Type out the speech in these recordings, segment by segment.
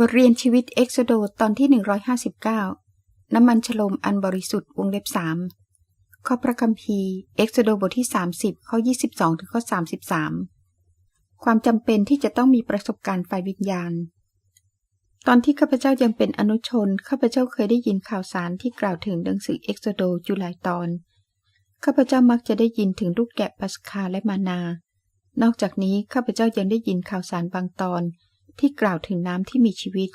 บทเรียนชีวิตเอ็กโซโดตอนที่ 159 น้ำมันฉโลมอันบริสุทธิ์วงเล็บสามข้อพระคัมภีร์เอ็กโซโดบทที่ 30 ข้อ 22 ถึงข้อ 33 ความจำเป็นที่จะต้องมีประสบการณ์ไฟวิญญาณ ตอนที่ข้าพเจ้ายังเป็นอนุชน ข้าพเจ้าเคยได้ยินข่าวสารที่กล่าวถึงหนังสือเอ็กโซโดอยู่หลายตอน ข้าพเจ้ามักจะได้ยินถึงลูกแกะปัสคาและมานา นอกจากนี้ข้าพเจ้ายังได้ยินข่าวสารบางตอน ที่กล่าวถึงน้ำที่มีชีวิต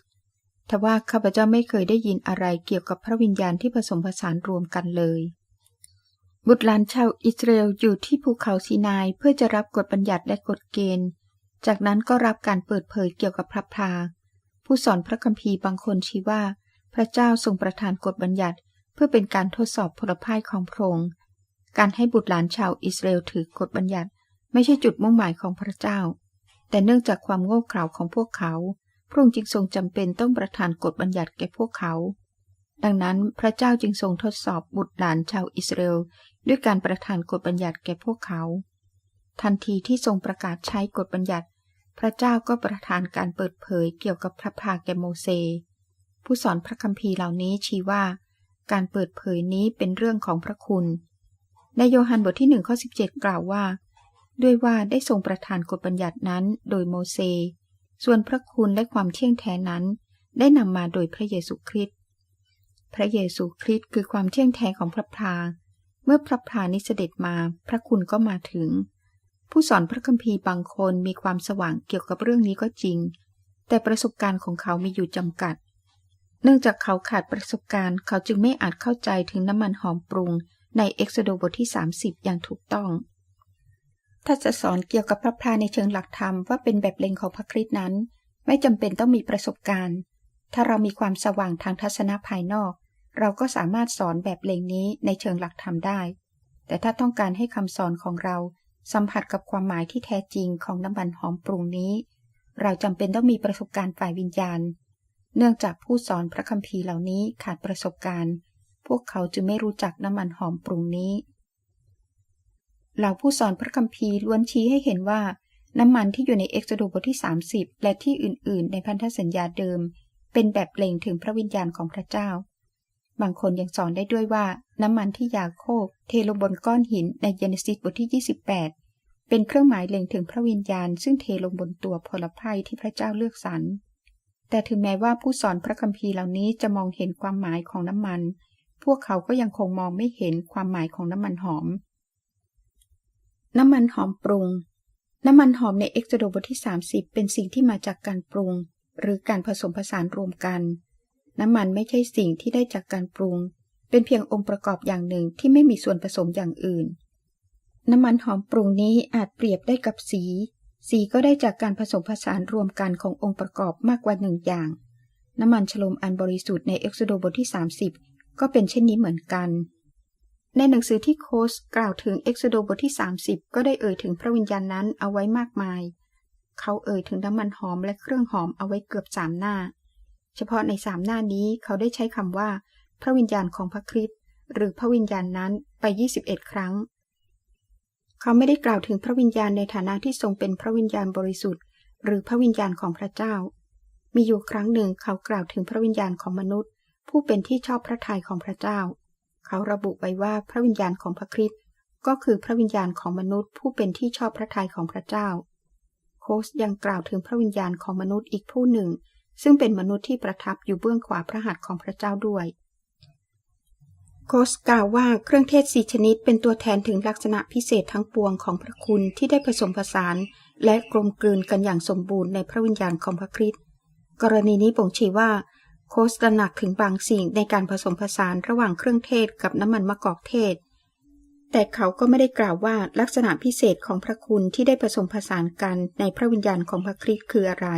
ทว่าข้าพเจ้าไม่เคยได้ยินอะไรเกี่ยวกับพระวิญญาณที่ผสมผสานรวมกันเลย บุตรหลานชาวอิสราเอลอยู่ที่ภูเขาซีนายเพื่อจะรับกฎบัญญัติและกฎเกณฑ์ จากนั้นก็รับการเปิดเผยเกี่ยวกับพระพาผู้สอนพระคัมภีร์บางคนชี้ว่า พระเจ้าทรงประทานกฎบัญญัติ เพื่อเป็นการทดสอบพลพ่ายของพระองค์การให้บุตรหลานชาวอิสราเอลถือกฎบัญญัติ ไม่ใช่จุดมุ่งหมายของพระเจ้า แต่เนื่องจากความโง่เขลาของพวกเขา พระองค์จึงทรงจำเป็นต้องประทานกฎบัญญัติแก่พวกเขา ดังนั้นพระเจ้าจึงทรงทดสอบบุตรหลานชาวอิสราเอลด้วยการประทานกฎบัญญัติแก่พวกเขา ทันทีที่ทรงประกาศใช้กฎบัญญัติ พระเจ้าก็ประทานการเปิดเผยเกี่ยวกับพระพาแก่โมเสผู้สอนพระคัมภีร์เหล่านี้ชี้ว่า การเปิดเผยนี้เป็นเรื่องของพระคุณ ในโยฮันบทที่หนึ่งข้อสิบเจ็ดกล่าวว่า ด้วยว่าได้ทรงประทานกฎบัญญัตินั้นโดยโมเสสส่วนพระคุณและความเที่ยงแท้นั้น ได้นำมาโดยพระเยซูคริสต์พระเยซูคริสต์คือความเที่ยงแท้ของพระพาเมื่อพระพานิเสด็จมาพระคุณก็มาถึง ผู้สอนพระคัมภีร์บางคนมีความสว่างเกี่ยวกับเรื่องนี้ก็จริง แต่ประสบการณ์ของเขามีอยู่จำกัด เนื่องจากเขาขาดประสบการณ์ เขาจึงไม่อาจเข้าใจถึงน้ำมันหอมปรุงในเอ็กซโดบทที่ 30 อย่างถูกต้อง ถ้าจะสอนเกี่ยวกับพระพราในเชิงหลักธรรมว่าเป็นแบบเลงของพระคริสต์นั้น ไม่จำเป็นต้องมีประสบการณ์ ถ้าเรามีความสว่างทางทัศนะภายนอก เราก็สามารถสอนแบบเลงนี้ในเชิงหลักธรรมได้ แต่ถ้าต้องการให้คำสอนของเราสัมผัสกับความหมายที่แท้จริงของน้ำมันหอมปรุงนี้ เราจำเป็นต้องมีประสบการณ์ฝ่ายวิญญาณ เนื่องจากผู้สอนพระคัมภีร์เหล่านี้ขาดประสบการณ์ พวกเขาจึงไม่รู้จักน้ำมันหอมปรุงนี้ เหล่าผู้สอนพระคัมภีร์ล้วนชี้ให้เห็นว่า น้ำมันที่อยู่ในเอ็กซ์โดบทที่ 30 และที่อื่น ๆ ในพันธสัญญาเดิม เป็นแบบเปล่งถึงพระวิญญาณของพระเจ้า บางคนยังสอนได้ด้วยว่า น้ำมันที่ยาโคบเทลงบนก้อนหินในเยเนซิสบทที่ 28 เป็นเครื่องหมายเล็งถึงพระวิญญาณ ซึ่งเทลงบนตัวพลภัยที่พระเจ้าเลือกสรรแต่ถึงแม้ว่าผู้สอนพระคัมภีร์เหล่านี้จะมองเห็นความหมายของน้ำมัน พวกเขาก็ยังคงมองไม่เห็นความหมายของน้ำมันหอม น้ำมันหอมปรุง น้ำมันหอมในเอ็กซ์โดบทที่ 30 เป็นสิ่งที่มาจากการปรุง หรือการผสมผสานรวมกัน น้ำมันไม่ใช่สิ่งที่ได้จากการปรุง เป็นเพียงองค์ประกอบอย่างหนึ่งที่ไม่มีส่วนผสมอย่างอื่น น้ำมันหอมปรุงนี้อาจเปรียบได้กับสี สีก็ได้จากการผสมผสานรวมกันขององค์ประกอบมากกว่าหนึ่งอย่าง น้ำมันฉลมอันบริสุทธิ์ในเอ็กซ์โดบทที่ 30 ก็เป็นเช่นนี้เหมือนกัน ในหนังสือที่โคสกล่าวถึงเอ็กซโดบทที่ 30 ก็ได้เอ่ยถึงพระวิญญาณนั้นเอาไว้มากมาย เขาเอ่ยถึงน้ำมันหอมและเครื่องหอมเอาไว้เกือบสามหน้า เฉพาะในสามหน้านี้เขาได้ใช้คำว่า พระวิญญาณของพระคริสต์หรือพระวิญญาณนั้นไป 21 ครั้ง เขาไม่ได้กล่าวถึงพระวิญญาณในฐานะที่ทรงเป็นพระวิญญาณบริสุทธิ์ หรือพระวิญญาณของพระเจ้า มีอยู่ครั้งหนึ่งเขากล่าวถึงพระวิญญาณของมนุษย์ ผู้เป็นที่ชอบพระทัยของพระเจ้า เขาระบุไว้ว่าพระวิญญาณของพระคริสต์ก็คือพระวิญญาณของมนุษย์ ผู้เป็นที่ชอบพระทัยของพระเจ้า โคสยังกล่าวถึงพระวิญญาณของมนุษย์อีกผู้หนึ่ง ซึ่งเป็นมนุษย์ที่ประทับอยู่เบื้องขวาพระหัตถ์ของพระเจ้าด้วย โคสกล่าวว่าเครื่องเทศสี่ชนิดเป็นตัวแทนถึงลักษณะพิเศษทั้งปวงของพระคุณที่ได้ผสมผสาน และกลมกลืนกันอย่างสมบูรณ์ในพระวิญญาณของพระคริสต์กรณีนี้บ่งชี้ว่า โคสตระหนักถึงบางสิ่งในการผสมผสานระหว่างเครื่องเทศกับน้ำมันมะกอกเทศ แต่เขาก็ไม่ได้กล่าวว่าลักษณะพิเศษของพระคุณที่ได้ผสมผสานกันในพระวิญญาณของพระคริสต์คืออะไร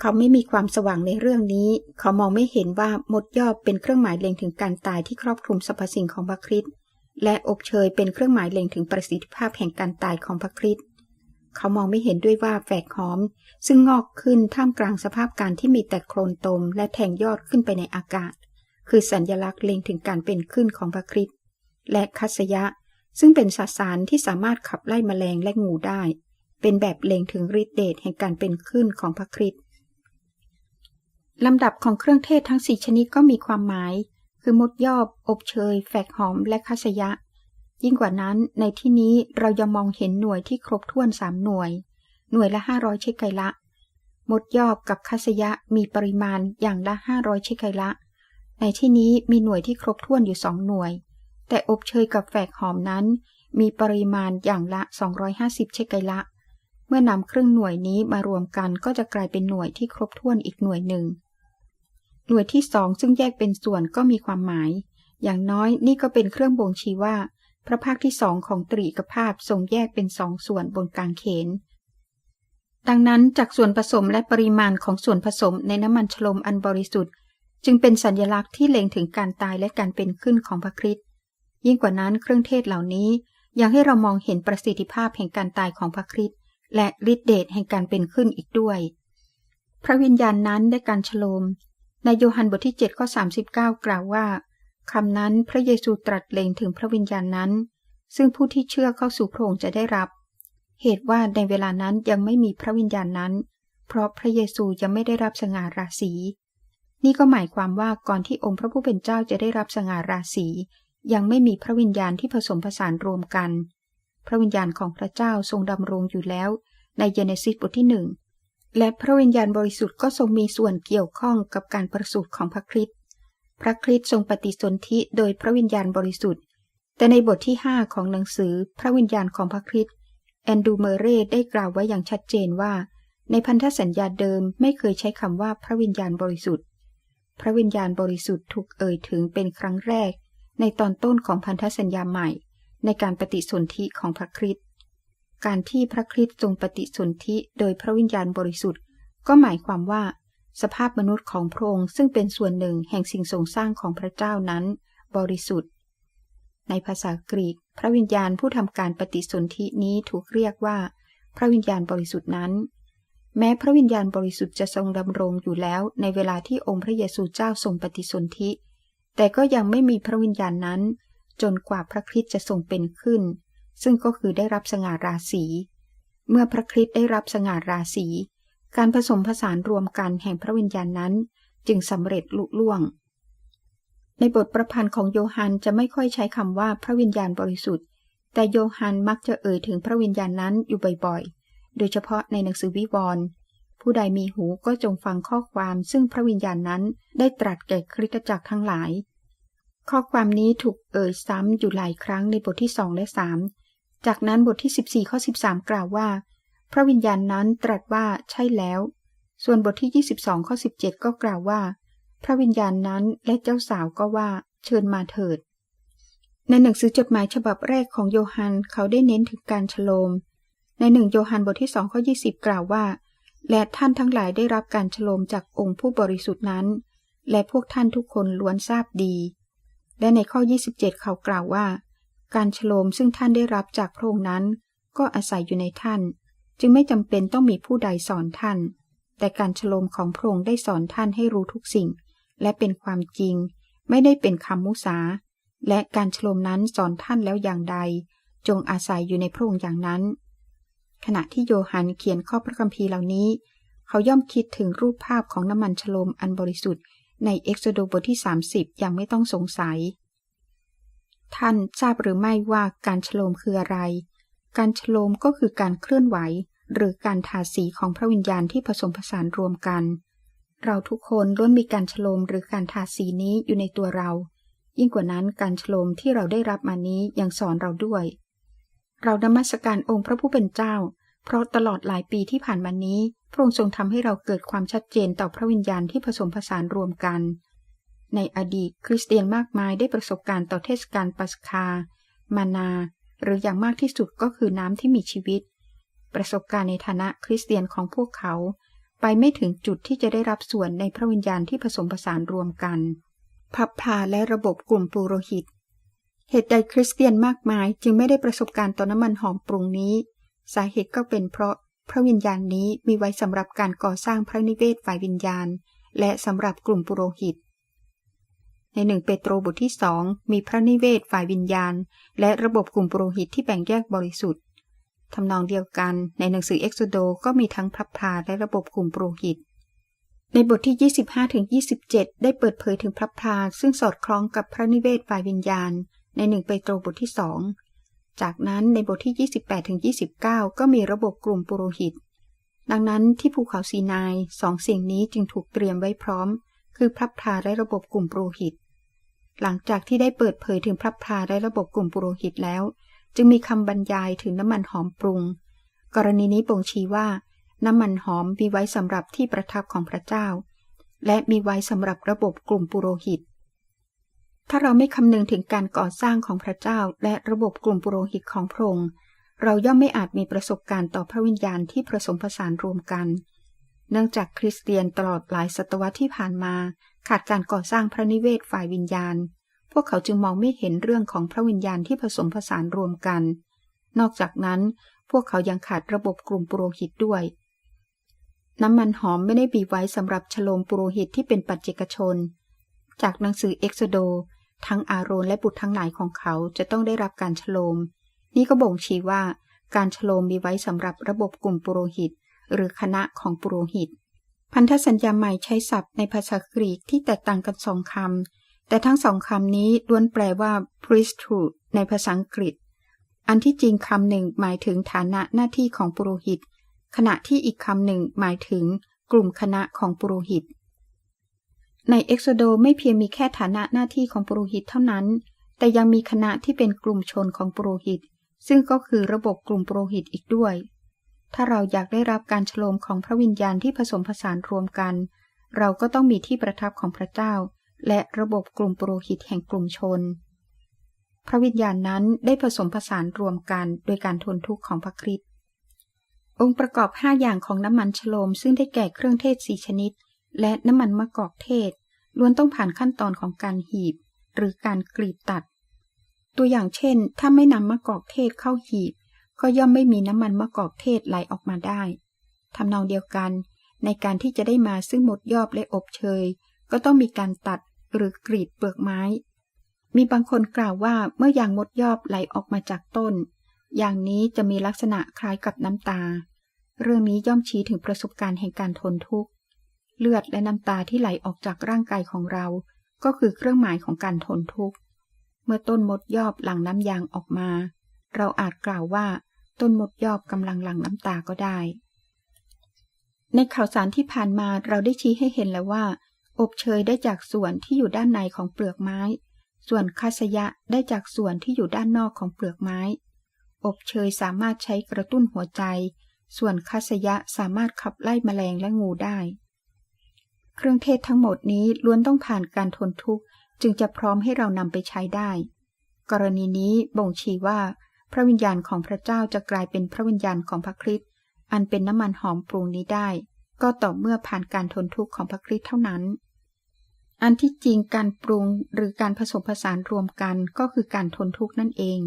เขาไม่มีความสว่างในเรื่องนี้ เขามองไม่เห็นว่ามดยอบเป็นเครื่องหมายเล็งถึงการตายที่ครอบคลุมสรรพสิ่งของพระคริสต์และอบเชยเป็นเครื่องหมายเล็งถึงประสิทธิภาพแห่งการตายของพระคริสต์ เขามองไม่เห็นด้วยว่าแฝกหอม ซึ่งงอกขึ้นท่ามกลางสภาพการที่มีแต่โคลนตมและแทงยอดขึ้นไปในอากาศ คือสัญญลักษณ์เล็งถึงการเป็นขึ้นของพระคริสต์และคัสยะ ซึ่งเป็นสสารที่สามารถขับไล่มแมลงและงูได้ เป็นแบบเล็งถึงฤทธิเดชแห่งการเป็นขึ้นของพระคริสต์ลำดับของเครื่องเทศทั้งสี่ชนิดก็มีความหมาย คือมดยอบ อบเชย แฝกหอมและคัสยะ ยิ่งกว่านั้นในที่นี้เรายังมองเห็นหน่วยที่ครบถ้วนสามหน่วย หน่วยละห้าร้อยเชคไกละ มดยอบกับคัสยะมีปริมาณอย่างละห้าร้อยเชคไกละ ในที่นี้มีหน่วยที่ครบถ้วนอยู่สองหน่วย แต่อบเชยกับแฝกหอมนั้น มีปริมาณอย่างละ 250 เชคไกละ เมื่อนำครึ่งหน่วยนี้มารวมกันก็จะกลายเป็นหน่วยที่ครบถ้วนอีกหน่วยหนึ่ง หน่วยที่สองซึ่งแยกเป็นส่วนก็มีความหมาย อย่างน้อยนี่ก็เป็นเครื่องบ่งชี้ว่า พระภาคที่สองของตรีกภาพทรงแยกเป็นสองส่วนบนกลางเขน ดังนั้นจากส่วนผสมและปริมาณของส่วนผสมในน้ำมันชโลมอันบริสุทธิ์ จึงเป็นสัญลักษณ์ที่เล็งถึงการตายและการเป็นขึ้นของพระคริสต์ยิ่งกว่านั้นเครื่องเทศเหล่านี้ยังให้เรามองเห็นประสิทธิภาพแห่งการตายของพระคริสต์และฤทธิเดชแห่งการเป็นขึ้นอีกด้วย พระวิญญาณนั้นได้การฉโลมในโยฮันบทที่7ข้อ39 กล่าวว่า คำนั้นพระเยซูตรัสเล็งถึงพระวิญญาณนั้น ซึ่งผู้ที่เชื่อเข้าสู่พระองค์จะได้รับ เหตุว่าในเวลานั้นยังไม่มีพระวิญญาณนั้น เพราะพระเยซูยังไม่ได้รับสง่าราศี นี่ก็หมายความว่าก่อนที่องค์พระผู้เป็นเจ้าจะได้รับสง่าราศียังไม่มีพระวิญญาณที่ผสมผสานรวมกัน พระวิญญาณของพระเจ้าทรงดำรงอยู่แล้ว ในเยเนซิสบทที่หนึ่งและพระวิญญาณบริสุทธิ์ก็ทรงมีส่วนเกี่ยวข้องกับการประสูติของพระคริสต์ พระคริสต์ทรงปฏิสนธิโดยพระวิญญาณบริสุทธิ์ แต่ในบทที่ 5 ของหนังสือพระวิญญาณของพระคริสต์แอนดูเมเรได้กล่าวไว้อย่างชัดเจนว่า ในพันธสัญญาเดิมไม่เคยใช้คำว่าพระวิญญาณบริสุทธิ์ พระวิญญาณบริสุทธิ์ถูกเอ่ยถึงเป็นครั้งแรก ในตอนต้นของพันธสัญญาใหม่ ในการปฏิสนธิของพระคริสต์การที่พระคริสต์ทรงปฏิสนธิโดยพระวิญญาณบริสุทธิ์ ก็หมายความว่า สภาพมนุษย์ของพระองค์ซึ่งเป็นส่วนหนึ่งแห่งสิ่งทรงสร้างของพระเจ้านั้น บริสุทธิ์ ในภาษากรีก พระวิญญาณผู้ทำการปฏิสนธินี้ถูกเรียกว่า พระวิญญาณบริสุทธิ์นั้น แม้พระวิญญาณบริสุทธิ์จะทรงดำรงอยู่แล้วในเวลาที่องค์พระเยซูเจ้าทรงปฏิสนธิ แต่ก็ยังไม่มีพระวิญญาณนั้น จนกว่าพระคริสต์จะทรงเป็นขึ้น ซึ่งก็คือได้รับสง่าราศีเมื่อพระคริสต์ได้รับสง่าราศี การผสมผสานรวมกันแห่งพระวิญญาณนั้น จึงสำเร็จลุล่วง ในบทประพันธ์ของโยฮันจะไม่ค่อยใช้คำว่าพระวิญญาณบริสุทธิ์ แต่โยฮันมักจะเอ่ยถึงพระวิญญาณนั้นอยู่บ่อยๆ โดยเฉพาะในหนังสือวิวรณ์ผู้ใดมีหูก็จงฟังข้อความซึ่งพระวิญญาณนั้นได้ตรัสแก่คริสตจักรทั้งหลาย ข้อความนี้ถูกเอ่ยซ้ำอยู่หลายครั้งในบทที่สองและสามจากนั้นบทที่ 14ข้อ13 กล่าวว่า พระวิญญาณนั้นตรัสว่าใช่แล้ว ส่วนบทที่ 22ข้อ17 ก็กล่าวว่า พระวิญญาณนั้นและเจ้าสาวก็ว่าเชิญมาเถิด ในหนังสือจดหมายฉบับแรกของโยฮันเขาได้เน้นถึงการฉโลม ในหนึ่งโยฮันบทที่สองข้อ20 กล่าวว่า และท่านทั้งหลายได้รับการฉลมจากองค์ผู้บริสุทธิ์นั้น และพวกท่านทุกคนล้วนทราบดี และในข้อ 27 เขากล่าวว่า การฉลมซึ่งท่านได้รับจากพระองค์นั้น ก็อาศัยอยู่ในท่าน จึงไม่จำเป็นต้องมีผู้ใดสอนท่าน แต่การฉลมของพระองค์ได้สอนท่านให้รู้ทุกสิ่ง และเป็นความจริง ไม่ได้เป็นคำมุสา และการฉลมนั้นสอนท่านแล้วอย่างใด จงอาศัยอยู่ในพระองค์อย่างนั้น ขณะที่โยฮันเขียนข้อพระคัมภีร์เหล่านี้ เขาย่อมคิดถึงรูปภาพของน้ำมันฉลมอันบริสุทธิ์ในเอ็กซโดบทที่ 30 อย่างไม่ต้องสงสัย ท่านทราบหรือไม่ว่าการฉลมคืออะไร การฉลมก็คือการเคลื่อนไหว หรือการทาสีของพระวิญญาณที่ผสมผสานรวมกัน เราทุกคนล้วนมีการฉลมหรือการทาสีนี้อยู่ในตัวเรา ยิ่งกว่านั้นการฉลมที่เราได้รับมานี้ยังสอนเราด้วย เรานมัสการองค์พระผู้เป็นเจ้า เพราะตลอดหลายปีที่ผ่านมานี้พระองค์ทรงทำให้เราเกิดความชัดเจนต่อพระวิญญาณที่ผสมผสานรวมกัน ในอดีตคริสเตียนมากมายได้ประสบการณ์ต่อเทศกาลปัสคา มานา หรืออย่างมากที่สุดก็คือน้ำที่มีชีวิต ประสบการณ์ในฐานะคริสเตียนของพวกเขา ไปไม่ถึงจุดที่จะได้รับส่วนในพระวิญญาณที่ผสมผสานรวมกัน พับพาและระบบกลุ่มปุโรหิต เหตุใดคริสเตียนมากมายจึงไม่ได้ประสบการณ์ต่อน้ำมันหอมปรุงนี้ สาเหตุก็เป็นเพราะพระวิญญาณนี้มีไว้สำหรับการก่อสร้างพระนิเวศฝ่ายวิญญาณ และสำหรับกลุ่มปุโรหิต ในหนึ่งเปโตรบทที่สองมีพระนิเวศฝ่ายวิญญาณ และระบบกลุ่มปุโรหิตที่แบ่งแยกบริสุทธิ์ ทำนองเดียวกันในหนังสือเอ็กโซโดก็มีทั้งพระพาและระบบกลุ่มปุโรหิต ในบทที่ 25ถึง27 ได้เปิดเผยถึงพระพาซึ่งสอดคล้องกับพระนิเวศฝ่ายวิญญาณ ในหนึ่งเปโตรบทที่สองจากนั้นในบทที่ 28ถึง29 ก็มีระบบกลุ่มปุโรหิต ดังนั้นที่ภูเขาซีนายสองสิ่งนี้จึงถูกเตรียมไว้พร้อม คือพระพาและระบบกลุ่มปุโรหิต หลังจากที่ได้เปิดเผยถึงพระพาและระบบกลุ่มปุโรหิตแล้ว จึงมีคำบรรยายถึงน้ำมันหอมปรุง กรณีนี้บ่งชี้ว่า น้ำมันหอมมีไว้สำหรับที่ประทับของพระเจ้า และมีไว้สำหรับระบบกลุ่มปุโรหิต ถ้าเราไม่คำนึงถึงการก่อสร้างของพระเจ้า และระบบกลุ่มปุโรหิตของพระองค์เราย่อมไม่อาจมีประสบการณ์ต่อพระวิญญาณที่ผสมผสานรวมกัน เนื่องจากคริสเตียนตลอดหลายศตวรรษที่ผ่านมา ขาดการก่อสร้างพระนิเวศฝ่ายวิญญาณ พวกเขาจึงมองไม่เห็นเรื่องของพระวิญญาณที่ผสมผสานรวมกัน นอกจากนั้น พวกเขายังขาดระบบกลุ่มปุโรหิตด้วย น้ำมันหอมไม่ได้บีไว้สำหรับฉลมปุโรหิตที่เป็นปัจเจกชน จากหนังสือเอ็กโซโด ทั้งอาโรนและบุตรทั้งหลายของเขาจะต้องได้รับการฉลม นี่ก็บ่งชี้ว่า การฉลมมีไว้สำหรับระบบกลุ่มปุโรหิต หรือคณะของปุโรหิต พันธสัญญาใหม่ใช้ศัพท์ในภาษากรีกที่แตกต่างกันสองคำ แต่ทั้งสองคำนี้ล้วนแปลว่า priesthood ในภาษาอังกฤษ อันที่จริงคำหนึ่งหมายถึงฐานะหน้าที่ของปุโรหิต ขณะที่อีกคำหนึ่งหมายถึงกลุ่มคณะของปุโรหิต ในเอ็กโซโดไม่เพียงมีแค่ฐานะหน้าที่ของปุโรหิตเท่านั้น แต่ยังมีคณะที่เป็นกลุ่มชนของปุโรหิต ซึ่งก็คือระบบกลุ่มปุโรหิตอีกด้วย ถ้าเราอยากได้รับการฉลมของพระวิญญาณที่ผสมผสานรวมกัน เราก็ต้องมีที่ประทับของพระเจ้า และระบบกลุ่มปุโรหิตแห่งกลุ่มชน พระวิญญาณนั้นได้ผสมผสานรวมกันโดยการทนทุกข์ของพระคริสต์องค์ประกอบ 5 อย่างของน้ำมันฉโลมซึ่งได้แก่เครื่องเทศสีชนิด และน้ำมันมะกอกเทศ ล้วนต้องผ่านขั้นตอนของการหีบ หรือการกรีดตัด ตัวอย่างเช่น ถ้าไม่นำมะกอกเทศเข้าหีบ ก็ย่อมไม่มีน้ำมันมะกอกเทศไหลออกมาได้ทำนองเดียวกัน ในการที่จะได้มาซึ่งหมดยอบและอบเชย ก็ต้องมีการตัด หรือกรีดเปลือกไม้ มีบางคนกล่าวว่าเมื่อยางมดยอบไหลออกมาจากต้น อย่างนี้จะมีลักษณะคล้ายกับน้ำตา เรื่องนี้ย่อมชี้ถึงประสบการณ์แห่งการทนทุกข์ เลือดและน้ำตาที่ไหลออกจากร่างกายของเรา ก็คือเครื่องหมายของการทนทุกข์ เมื่อต้นมดยอบหลั่งน้ำยางออกมา เราอาจกล่าวว่า ต้นมดยอบกำลังหลั่งน้ำตาก็ได้ในข่าวสารที่ผ่านมาเราได้ชี้ให้เห็นแล้วว่า อบเชยได้จากส่วนที่อยู่ด้านในของเปลือกไม้ ส่วนคาสยะได้จากส่วนที่อยู่ด้านนอกของเปลือกไม้ อบเชยสามารถใช้กระตุ้นหัวใจ ส่วนคาสยะสามารถขับไล่แมลงและงูได้ เครื่องเทศทั้งหมดนี้ล้วนต้องผ่านการทนทุกข์ จึงจะพร้อมให้เรานำไปใช้ได้ กรณีนี้บ่งชี้ว่า พระวิญญาณของพระเจ้าจะกลายเป็นพระวิญญาณของพระคริสต์อันเป็นน้ำมันหอมปรุงนี้ได้ ก็ต่อเมื่อผ่านการทนทุกข์ของพระคริสต์เท่านั้น อันที่จริงการปรุงหรือการผสมผสานรวมกันก็คือการทนทุกข์นั่นเอง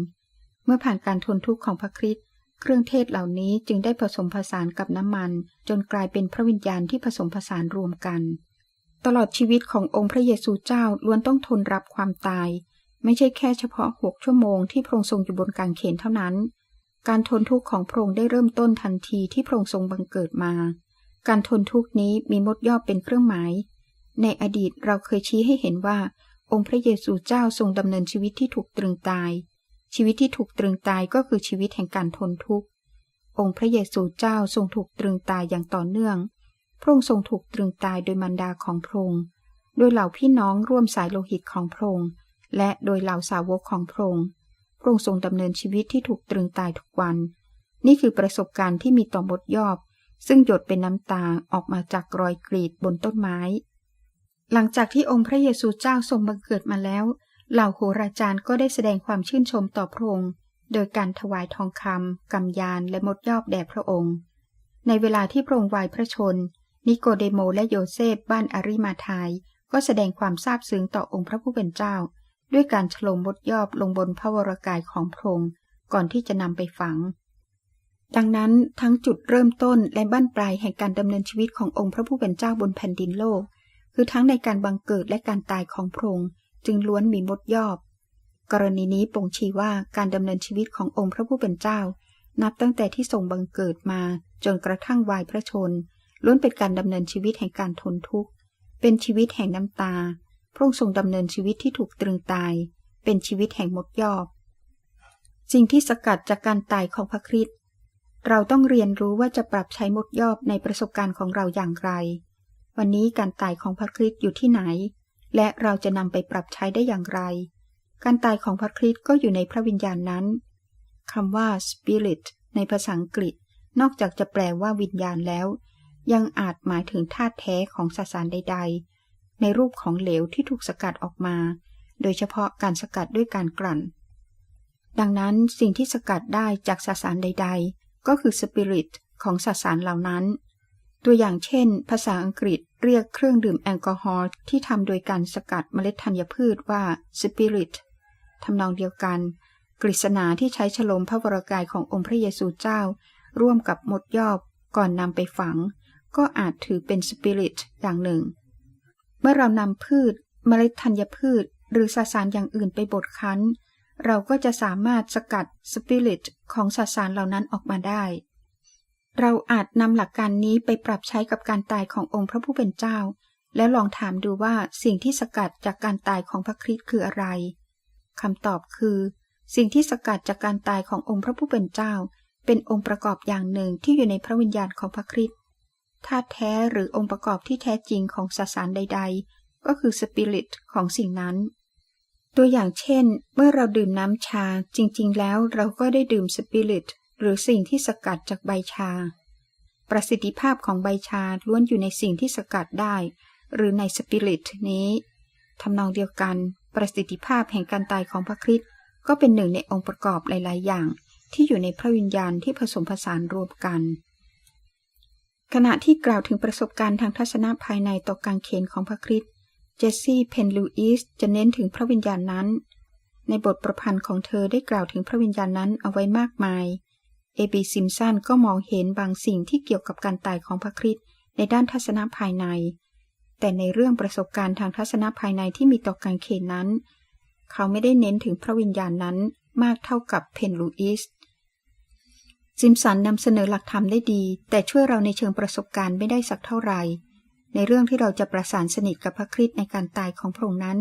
เมื่อผ่านการทนทุกข์ของพระคริสต์เครื่องเทศเหล่านี้จึงได้ผสมผสานกับน้ำมัน จนกลายเป็นพระวิญญาณที่ผสมผสานรวมกัน ตลอดชีวิตขององค์พระเยซูเจ้าล้วนต้องทนรับความตาย ไม่ใช่แค่เฉพาะหกชั่วโมงที่พระองค์ทรงอยู่บนกางเขนเท่านั้น การทนทุกข์ของพระองค์ได้เริ่มต้นทันทีที่พระองค์ทรงบังเกิดมา การทนทุกข์นี้มีมดยอเป็นเครื่องหมาย ในอดีตเราเคยชี้ให้เห็นว่า องค์พระเยซูเจ้าทรงดำเนินชีวิตที่ถูกตรึงตาย ชีวิตที่ถูกตรึงตายก็คือชีวิตแห่งการทนทุกข์ องค์พระเยซูเจ้าทรงถูกตรึงตายอย่างต่อเนื่อง พระองค์ทรงถูกตรึงตายโดยมารดาของพระองค์โดยเหล่าพี่น้องร่วมสายโลหิตของพระองค์และโดยเหล่าสาวกของพระองค์พระองค์ทรงดำเนินชีวิตที่ถูกตรึงตายทุกวัน นี่คือประสบการณ์ที่มีต่อบทยอบ ซึ่งหยดเป็นน้ำตาออกมาจากรอยกรีดบนต้นไม้ หลังจากที่องค์พระเยซูเจ้าทรงบังเกิดมาแล้ว เหล่าโหราจารย์ก็ได้แสดงความชื่นชมต่อพระองค์ โดยการถวายทองคำกำยานและมดยอบแด่พระองค์ ในเวลาที่พระองค์วายพระชน นิโกเดโมและโยเซฟบ้านอาริมาทาย ก็แสดงความซาบซึ้งต่อองค์พระผู้เป็นเจ้า ด้วยการฉลมมดยอบลงบนพระวรกายของพระองค์ก่อนที่จะนำไปฝัง ดังนั้นทั้งจุดเริ่มต้นและบั้นปลายแห่งการดำเนินชีวิตขององค์พระผู้เป็นเจ้าบนแผ่นดินโลก คือทั้งในการบังเกิดและการตายของพระองค์จึงล้วนมีมดยอบ กรณีนี้ป่งชี้ว่าการดำเนินชีวิตขององค์พระผู้เป็นเจ้า นับตั้งแต่ที่ทรงบังเกิดมา จนกระทั่งวายพระชน ล้วนเป็นการดำเนินชีวิตแห่งการทนทุกข์ เป็นชีวิตแห่งน้ำตา พระองค์ทรงดำเนินชีวิตที่ถูกตรึงตาย เป็นชีวิตแห่งมดยอบสิ่งที่สกัดจากการตายของพระคริสต์เราต้องเรียนรู้ว่าจะปรับใช้มดยอบในประสบการณ์ของเราอย่างไร วันนี้การตายของพระคริสต์อยู่ที่ไหน และเราจะนำไปปรับใช้ได้อย่างไร การตายของพระคริสต์ก็อยู่ในพระวิญญาณนั้นคำว่า spirit ในภาษาอังกฤษ นอกจากจะแปลว่าวิญญาณแล้ว ยังอาจหมายถึงธาตุแท้ของสสารใด ๆ ในรูปของเหลวที่ถูกสกัดออกมา โดยเฉพาะการสกัดด้วยการกลั่น ดังนั้นสิ่งที่สกัดได้จากสสารใด ๆ ก็คือสปิริตของสสารเหล่านั้น ตัวอย่างเช่น ภาษาอังกฤษเรียกเครื่องดื่มแอลกอฮอล์ที่ทำโดยการสกัดเมล็ดธัญพืชว่าสปิริตทำนองเดียวกัน กฤษณาที่ใช้ฉลมพระวรากายขององค์พระเยซูเจ้า ร่วมกับมดยอบก่อนนำไปฝัง ก็อาจถือเป็นสปิริตอย่างหนึ่ง เมื่อเรานำพืช เมล็ดธัญพืช หรือสสารอย่างอื่นไปบดคั้น เราก็จะสามารถสกัดสปิริตของสสารเหล่านั้นออกมาได้ เราอาจนำหลักการนี้ไปปรับใช้กับการตายขององค์พระผู้เป็นเจ้า แล้วลองถามดูว่าสิ่งที่สกัดจากการตายของพระคริสต์คืออะไรคำตอบคือ สิ่งที่สกัดจากการตายขององค์พระผู้เป็นเจ้า เป็นองค์ประกอบอย่างหนึ่งที่อยู่ในพระวิญญาณของพระคริสต์ธาตุแท้หรือองค์ประกอบที่แท้จริงของสสารใด ๆ ก็คือสปิริตของสิ่งนั้น ตัวอย่างเช่น เมื่อเราดื่มน้ำชาจริง ๆ แล้วเราก็ได้ดื่มสปิริต หรือสิ่งที่สกัดจากใบชา ประสิทธิภาพของใบชาล้วนอยู่ในสิ่งที่สกัดได้ หรือในสปิริตนี้ทำนองเดียวกัน ประสิทธิภาพแห่งการตายของพระคริสต์ก็เป็นหนึ่งในองค์ประกอบหลาย ๆ อย่าง ที่อยู่ในพระวิญญาณที่ผสมผสานรวมกัน ขณะที่กล่าวถึงประสบการณ์ทางทัศนะภายในต่อการเขนของพระคริสต์เจสซี่เพนลูอิสจะเน้นถึงพระวิญญาณนั้น ในบทประพันธ์ของเธอได้กล่าวถึงพระวิญญาณนั้นเอาไว้มากมาย เอบีซิมสันก็มองเห็นบางสิ่งที่เกี่ยวกับการตายของพระคริสต์ในด้านทัศนะภายใน แต่ในเรื่องประสบการณ์ทางทัศนะภายในที่มีต่อการเขนนั้น เขาไม่ได้เน้นถึงพระวิญญาณนั้นมากเท่ากับเพนลูอิสซิมสันนำเสนอหลักธรรมได้ดี แต่ช่วยเราในเชิงประสบการณ์ไม่ได้สักเท่าไหร่ ในเรื่องที่เราจะประสานสนิทกับพระคริสต์ในการตายของพระองค์นั้น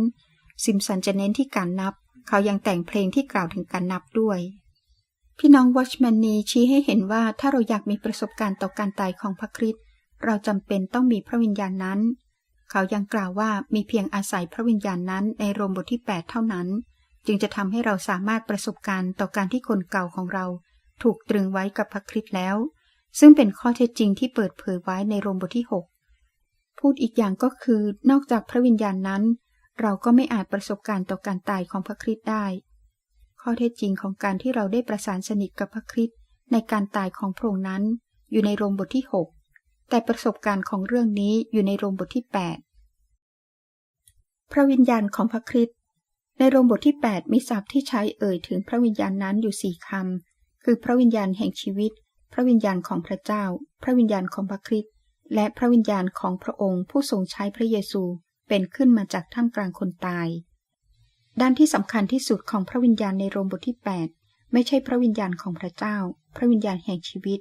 ซิมสันจะเน้นที่การนับ เขายังแต่งเพลงที่กล่าวถึงการนับด้วย พี่น้องวอชแมนนีชี้ให้เห็นว่าถ้าเราอยากมีประสบการณ์ต่อการตายของพระคริสต์เราจำเป็นต้องมีพระวิญญาณนั้น เขายังกล่าวว่ามีเพียงอาศัยพระวิญญาณนั้นในโรมบทที่ 8 เท่านั้น จึงจะทำให้เราสามารถประสบการณ์ต่อการที่คนเก่าของเรา ถูกตรึงไว้กับพระคริสต์แล้ว ซึ่งเป็นข้อเท็จจริงที่เปิดเผยไว้ในโรมบทที่ 6 พูดอีกอย่างก็คือนอกจากพระวิญญาณนั้น เราก็ไม่อาจประสบการณ์ต่อการตายของพระคริสต์ได้ ข้อเท็จจริงของการที่เราได้ประสานสนิทกับพระคริสต์ในการตายของพระองค์นั้น อยู่ในโรมบทที่ 6 แต่ประสบการณ์ของเรื่องนี้อยู่ในโรมบทที่ 8 พระวิญญาณของพระคริสต์ในโรมบทที่ 8 มีศัพท์ที่ใช้เอ่ยถึงพระวิญญาณนั้นอยู่สี่คำคือพระวิญญาณแห่งชีวิต พระวิญญาณของพระเจ้า พระวิญญาณของพระคริสต์และพระวิญญาณของพระองค์ผู้ทรงใช้พระเยซูเป็นขึ้นมาจากท่ามกลางคนตาย ด้านที่สำคัญที่สุดของพระวิญญาณในโรมบทที่ 8 ไม่ใช่พระวิญญาณของพระเจ้า พระวิญญาณแห่งชีวิต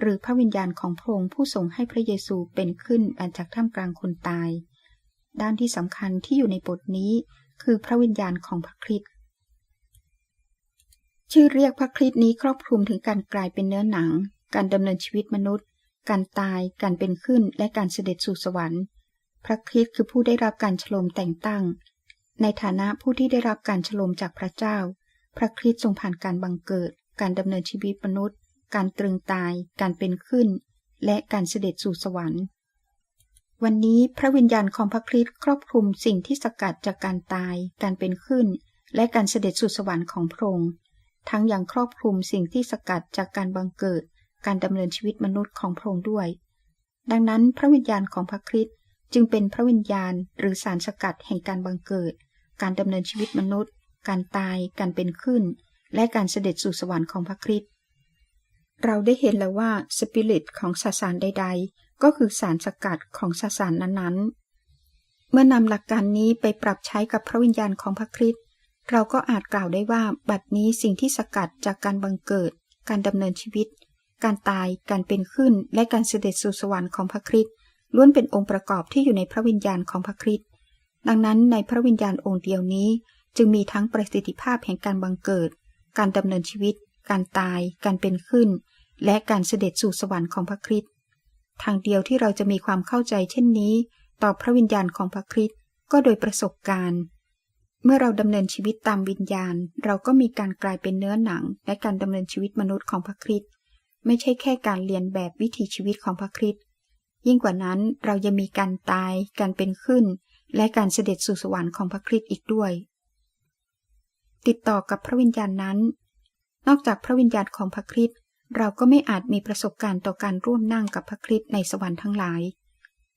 หรือพระวิญญาณของพระองค์ผู้ทรงให้พระเยซูเป็นขึ้นมาจากท่ามกลางคนตาย ด้านที่สำคัญที่อยู่ในบทนี้คือพระวิญญาณของพระคริสต์ชื่อเรียกพระคริสต์นี้ครอบคลุมถึงการกลายเป็นเนื้อหนัง การดำเนินชีวิตมนุษย์ การตาย การเป็นขึ้น และการเสด็จสู่สวรรค์ พระคริสต์คือผู้ได้รับการฉลมแต่งตั้ง ในฐานะผู้ที่ได้รับการฉลมจากพระเจ้า พระคริสต์ทรงผ่านการบังเกิด การดำเนินชีวิตมนุษย์ การตรึงตาย การเป็นขึ้น และการเสด็จสู่สวรรค์ วันนี้พระวิญญาณของพระคริสต์ครอบคลุมสิ่งที่สกัดจากการตาย การเป็นขึ้น และการเสด็จสู่สวรรค์ของพระองค์ทั้งยังครอบคลุมสิ่งที่สกัดจากการบังเกิด การดำเนินชีวิตมนุษย์ของพระองค์ด้วย ดังนั้นพระวิญญาณของพระคริสต์จึงเป็นพระวิญญาณหรือสารสกัดแห่งการบังเกิด การดำเนินชีวิตมนุษย์ การตาย การเป็นขึ้น และการเสด็จสู่สวรรค์ของพระคริสต์เราได้เห็นแล้วว่าสปิริตของสสารใด ๆ ก็คือสารสกัดของสสารนั้นๆ เมื่อนำหลักการนี้ไปปรับใช้กับพระวิญญาณของพระคริสต์เราก็อาจกล่าวได้ว่าบัดนี้สิ่งที่สกัดจากการบังเกิด การดำเนินชีวิต การตาย การเป็นขึ้น และการเสด็จสู่สวรรค์ของพระคริสต์ล้วนเป็นองค์ประกอบที่อยู่ในพระวิญญาณของพระคริสต์ ดังนั้นในพระวิญญาณองค์เดียวนี้ จึงมีทั้งประสิทธิภาพแห่งการบังเกิด การดำเนินชีวิต การตาย การเป็นขึ้น และการเสด็จสู่สวรรค์ของพระคริสต์ทางเดียวที่เราจะมีความเข้าใจเช่นนี้ ต่อพระวิญญาณของพระคริสต์ก็โดยประสบการณ์ เมื่อเราดำเนินชีวิตตามวิญญาณ เราก็มีการกลายเป็นเนื้อหนัง และการดำเนินชีวิตมนุษย์ของพระคริสต์ไม่ใช่แค่การเรียนแบบวิถีชีวิตของพระคริสต์ยิ่งกว่านั้นเรายังมีการตาย การเป็นขึ้น และการเสด็จสู่สวรรค์ของพระคริสต์อีกด้วย ติดต่อกับพระวิญญาณนั้น นอกจากพระวิญญาณของพระคริสต์เราก็ไม่อาจมีประสบการณ์ต่อการร่วมนั่งกับพระคริสต์ในสวรรค์ทั้งหลาย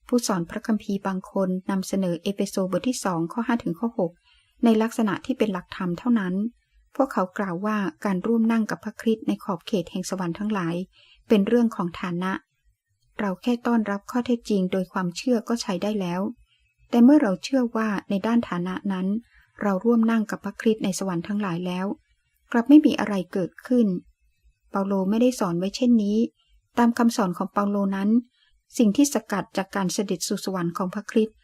ผู้สอนพระคัมภีร์บางคนนำเสนอเอเปโซบทที่สองข้อ5ถึงข้อ6ในลักษณะที่เป็นหลักธรรมเท่านั้น พวกเขากล่าวว่าการร่วมนั่งกับพระคริสต์ในขอบเขตแห่งสวรรค์ทั้งหลาย เป็นเรื่องของฐานะ เราแค่ต้อนรับข้อเท็จจริงโดยความเชื่อก็ใช้ได้แล้ว แต่เมื่อเราเชื่อว่าในด้านฐานะนั้น เราร่วมนั่งกับพระคริสต์ในสวรรค์ทั้งหลายแล้ว กลับไม่มีอะไรเกิดขึ้น เปาโลไม่ได้สอนไว้เช่นนี้ ตามคำสอนของเปาโลนั้น สิ่งที่สกัดจากการเสด็จสู่สวรรค์ของพระคริสต์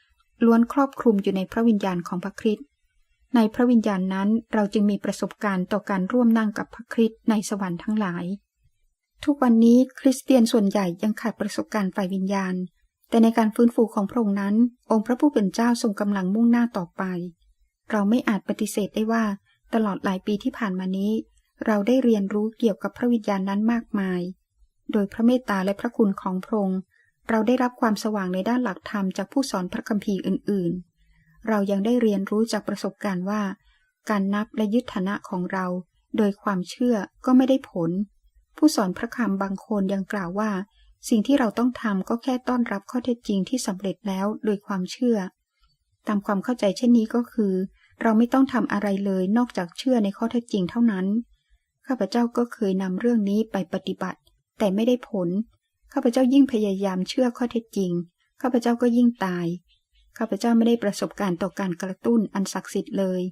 ล้วนครอบคลุมอยู่ในพระวิญญาณของพระคริสต์ในพระวิญญาณนั้นเราจึงมีประสบการณ์ต่อการร่วมนั่งกับพระคริสต์ในสวรรค์ทั้งหลาย ทุกวันนี้คริสเตียนส่วนใหญ่ยังขาดประสบการณ์ฝ่ายวิญญาณ แต่ในการฟื้นฟูของพระองค์นั้น องค์พระผู้เป็นเจ้าทรงกำลังมุ่งหน้าต่อไป เราไม่อาจปฏิเสธได้ว่า ตลอดหลายปีที่ผ่านมานี้ เราได้เรียนรู้เกี่ยวกับพระวิญญาณนั้นมากมาย โดยพระเมตตาและพระคุณของพระองค์เราได้รับความสว่างในด้านหลักธรรมจากผู้สอนพระคัมภีร์อื่น ๆ เรายังได้เรียนรู้จากประสบการณ์ว่า การนับและยึดฐานะของเรา โดยความเชื่อก็ไม่ได้ผล ผู้สอนพระคำบางคนยังกล่าวว่า สิ่งที่เราต้องทำก็แค่ต้อนรับข้อเท็จจริงที่สำเร็จแล้วโดยความเชื่อ ตามความเข้าใจเช่นนี้ก็คือ เราไม่ต้องทำอะไรเลยนอกจากเชื่อในข้อเท็จจริงเท่านั้น ข้าพเจ้าก็เคยนำเรื่องนี้ไปปฏิบัติ แต่ไม่ได้ผล ข้าพเจ้ายิ่งพยายามเชื่อข้อเท็จจริง ข้าพเจ้าก็ยิ่งตาย ข้าพเจ้าไม่ได้ประสบการณ์ต่อการกระตุ้นอันศักดิ์สิทธิ์เลย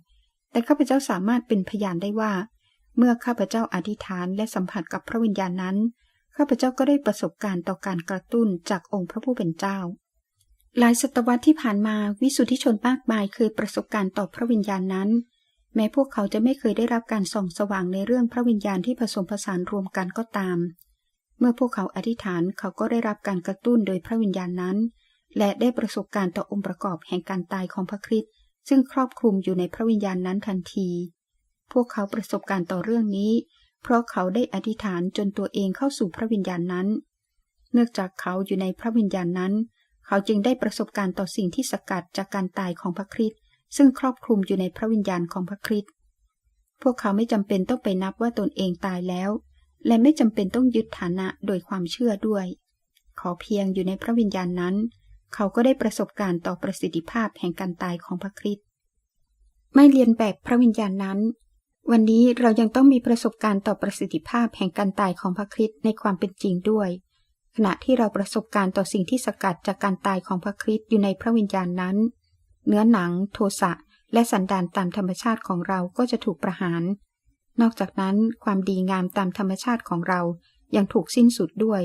แต่ข้าพเจ้าสามารถเป็นพยานได้ว่า เมื่อข้าพเจ้าอธิษฐานและสัมผัสกับพระวิญญาณนั้น ข้าพเจ้าก็ได้ประสบการณ์ต่อการกระตุ้นจากองค์พระผู้เป็นเจ้า หลายศตวรรษที่ผ่านมาวิสุทธิชนมากมายเคยประสบการณ์ต่อพระวิญญาณนั้น แม้พวกเขาจะไม่เคยได้รับการส่องสว่างในเรื่องพระวิญญาณที่ผสมผสานรวมกันก็ตาม เมื่อพวกเขาอธิษฐานเขาก็ได้รับการกระตุ้นโดยพระวิญญาณนั้น และได้ประสบการณ์ต่อองค์ประกอบแห่งการตายของพระคริสต์ซึ่งครอบคลุมอยู่ในพระวิญญาณนั้นทันที พวกเขาประสบการณ์ต่อเรื่องนี้ เพราะเขาได้อธิษฐานจนตัวเองเข้าสู่พระวิญญาณนั้น เนื่องจากเขาอยู่ในพระวิญญาณนั้น เขาจึงได้ประสบการณ์ต่อสิ่งที่สกัดจากการตายของพระคริสต์ซึ่งครอบคลุมอยู่ในพระวิญญาณของพระคริสต์พวกเขาไม่จำเป็นต้องไปนับว่าตนเองตายแล้ว และไม่จำเป็นต้องยึดฐานะโดยความเชื่อด้วย ขอเพียงอยู่ในพระวิญญาณนั้น เขาก็ได้ประสบการณ์ต่อประสิทธิภาพแห่งการตายของพระคริสต์ไม่เรียนแบบพระวิญญาณนั้น วันนี้เรายังต้องมีประสบการณ์ต่อประสิทธิภาพแห่งการตายของพระคริสต์ในความเป็นจริงด้วย ขณะที่เราประสบการณ์ต่อสิ่งที่สกัดจากการตายของพระคริสต์อยู่ในพระวิญญาณนั้น เนื้อหนัง โทสะและสันดานตามธรรมชาติของเราก็จะถูกประหาร นอกจากนั้นความดีงามตามธรรมชาติของเรายังถูกสิ้นสุดด้วย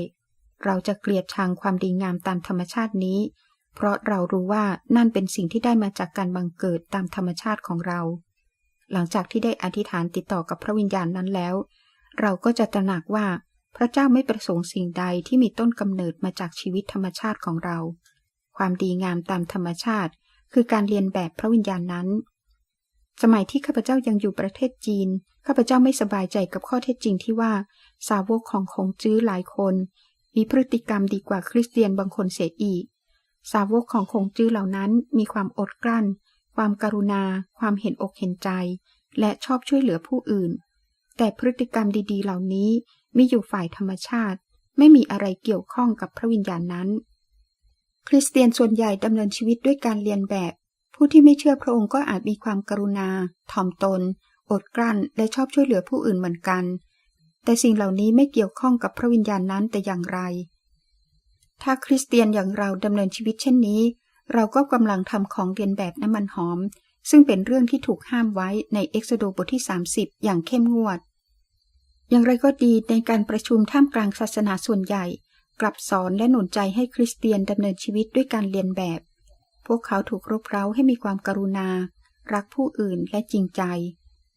เราจะเกลียดชังความดีงามตามธรรมชาตินี้ เพราะเรารู้ว่านั่นเป็นสิ่งที่ได้มาจากการบังเกิดตามธรรมชาติของเรา หลังจากที่ได้อธิษฐานติดต่อกับพระวิญญาณนั้นแล้ว เราก็จะตระหนักว่าพระเจ้าไม่ประสงค์สิ่งใดที่มีต้นกำเนิดมาจากชีวิตธรรมชาติของเรา ความดีงามตามธรรมชาติ คือการเรียนแบบพระวิญญาณนั้น สมัยที่ข้าพเจ้ายังอยู่ประเทศจีน ข้าพเจ้าไม่สบายใจกับข้อเท็จจริงที่ว่าสาวกของคงจื้อหลายคน มีพฤติกรรมดีกว่าคริสเตียนบางคนเสียอีก สาวกของคงจื้อเหล่านั้นมีความอดกลั้น ความการุณา ความเห็นอกเห็นใจ และชอบช่วยเหลือผู้อื่น แต่พฤติกรรมดีๆ เหล่านี้มีอยู่ฝ่ายธรรมชาติ ไม่มีอะไรเกี่ยวข้องกับพระวิญญาณนั้น คริสเตียนส่วนใหญ่ดำเนินชีวิตด้วยการเรียนแบบ ผู้ที่ไม่เชื่อพระองค์ก็อาจมีความกรุณา ถ่อมตน อดกลั้น และชอบช่วยเหลือผู้อื่นเหมือนกัน แต่สิ่งเหล่านี้ไม่เกี่ยวข้องกับพระวิญญาณนั้นแต่อย่างไร ถ้าคริสเตียนอย่างเราดำเนินชีวิตเช่นนี้ เราก็กำลังทำของเรียนแบบน้ำมันหอม ซึ่งเป็นเรื่องที่ถูกห้ามไว้ในเอ็กซโดบทที่ 30 อย่างเข้มงวด อย่างไรก็ดีในการประชุมท่ามกลางศาสนาส่วนใหญ่ กลับสอนและหนุนใจให้คริสเตียนดำเนินชีวิตด้วยการเรียนแบบ พวกเขาถูกรบเร้าให้มีความกรุณา รักผู้อื่นและจริงใจ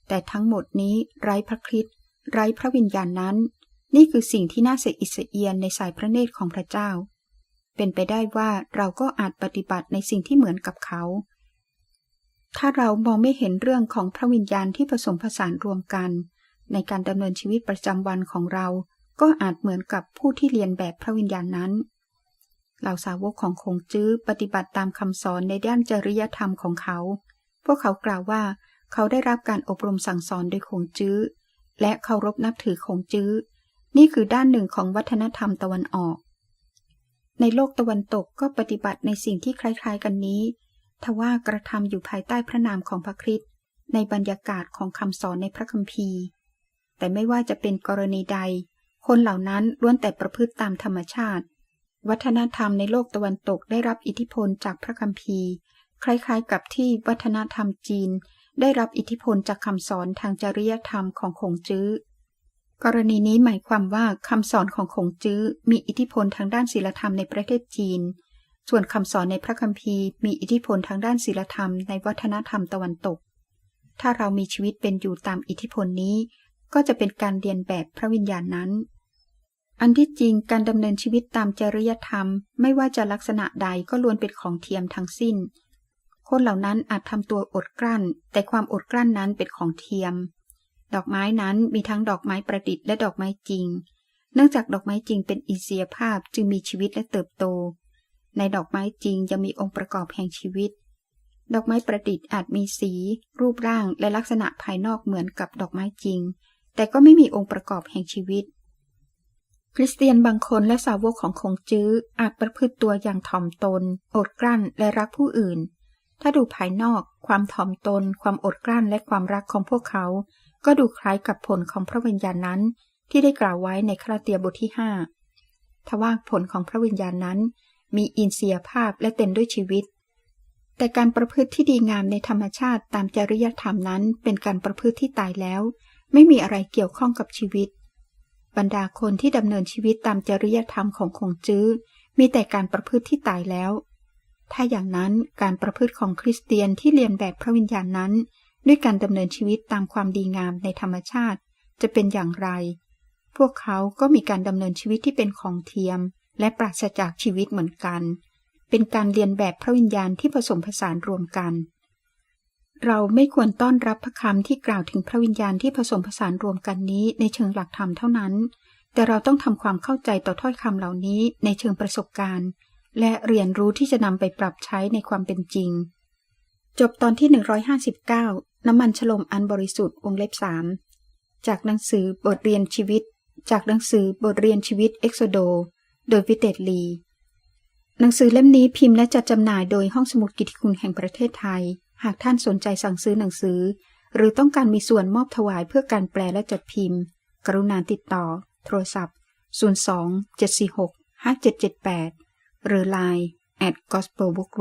แต่ทั้งหมดนี้ไร้พระคริสต์ไร้พระวิญญาณนั้น นี่คือสิ่งที่น่าเสียอิสเอียนในสายพระเนตรของพระเจ้า เป็นไปได้ว่าเราก็อาจปฏิบัติในสิ่งที่เหมือนกับเขา ถ้าเรามองไม่เห็นเรื่องของพระวิญญาณที่ผสมผสานรวมกัน ในการดำเนินชีวิตประจำวันของเรา ก็อาจเหมือนกับผู้ที่เรียนแบบพระวิญญาณนั้น เหล่าสาวกของคงจื้อปฏิบัติตามคำสอนในด้านจริยธรรมของเขา พวกเขากล่าวว่าเขาได้รับการอบรมสั่งสอนโดยคงจื้อ และเคารพนับถือคงจื้อ นี่คือด้านหนึ่งของวัฒนธรรมตะวันออก ในโลกตะวันตกก็ปฏิบัติในสิ่งที่คล้ายๆ กันนี้ ทว่ากระทำอยู่ภายใต้พระนามของพระคริสต์ในบรรยากาศของคำสอนในพระคัมภีร์ แต่ไม่ว่าจะเป็นกรณีใด คนเหล่านั้นล้วนแต่ประพฤติตามธรรมชาติ วัฒนธรรมในโลกตะวันตกได้รับอิทธิพลจากพระคัมภีร์ คล้ายๆ กับที่วัฒนธรรมจีน ได้รับอิทธิพลจากคำสอนทางจริยธรรมของคงจื้อ กรณีนี้หมายความว่าคำสอนของคงจื้อมีอิทธิพลทางด้านศีลธรรมในประเทศจีน ส่วนคำสอนในพระคัมภีร์มีอิทธิพลทางด้านศีลธรรมในวัฒนธรรมตะวันตก ถ้าเรามีชีวิตเป็นอยู่ตามอิทธิพลนี้ ก็จะเป็นการเรียนแบบพระวิญญาณนั้น อันที่จริงการดำเนินชีวิตตามจริยธรรม ไม่ว่าจะลักษณะใดก็ล้วนเป็นของเทียมทั้งสิ้น คนเหล่านั้นอาจทำตัวอดกลั้น แต่ความอดกลั้นนั้นเป็นของเทียม ดอกไม้นั้นมีทั้งดอกไม้ประดิษฐ์และดอกไม้จริง เนื่องจากดอกไม้จริงเป็นอินทรียภาพจึงมีชีวิตและเติบโต ในดอกไม้จริงยังมีองค์ประกอบแห่งชีวิต ดอกไม้ประดิษฐ์อาจมีสี รูปร่างและลักษณะภายนอกเหมือนกับดอกไม้จริง แต่ก็ไม่มีองค์ประกอบแห่งชีวิต คริสเตียนบางคนและสาวกของคงจื้ออาจประพฤติตัวอย่างถ่อมตน อดกลั้นและรักผู้อื่น ถ้าดูภายนอก ความถ่อมตน ความอดกลั้นและความรักของพวกเขา ก็ดูคล้ายกับผลของพระวิญญาณนั้น ที่ได้กล่าวไว้ในคราเตียบทที่ห้าทว่าผลของพระวิญญาณนั้น มีอินทรียภาพและเต็มด้วยชีวิต แต่การประพฤติที่ดีงามในธรรมชาติตามจริยธรรมนั้น เป็นการประพฤติที่ตายแล้ว ไม่มีอะไรเกี่ยวข้องกับชีวิต บรรดาคนที่ดำเนินชีวิตตามจริยธรรมของคงจื้อ มีแต่การประพฤติที่ตายแล้ว ถ้าอย่างนั้นการประพฤติของคริสเตียนที่เรียนแบบพระวิญญาณนั้น ด้วยการดำเนินชีวิตตามความดีงามในธรรมชาติ จะเป็นอย่างไร พวกเขาก็มีการดำเนินชีวิตที่เป็นของเทียม และปราศจากชีวิตเหมือนกัน เป็นการเรียนแบบพระวิญญาณที่ผสมผสานรวมกัน เราไม่ควรต้อนรับพระคำที่กล่าวถึงพระวิญญาณที่ผสมผสานรวมกันนี้ในเชิงหลักธรรมเท่านั้น แต่เราต้องทำความเข้าใจต่อถ้อยคำเหล่านี้ในเชิงประสบการณ์ และเรียนรู้ที่จะนำไปปรับใช้ในความเป็นจริงจบตอนที่ 159 น้ำมันฉลมอันบริสุทธิ์วงเล็บสามจากหนังสือบทเรียนชีวิต จากหนังสือบทเรียนชีวิตเอ็กโซโด โดยวิเตตลี หนังสือเล่มนี้พิมพ์และจัดจำหน่ายโดยห้องสมุดกิติคุณแห่งประเทศไทย หากท่านสนใจสั่งซื้อหนังสือ หรือต้องการมีส่วนมอบถวายเพื่อการแปลและจัดพิมพ์ กรุณาติดต่อ โทรศัพท์ 02 746 5778 หรือ Line at gospelbook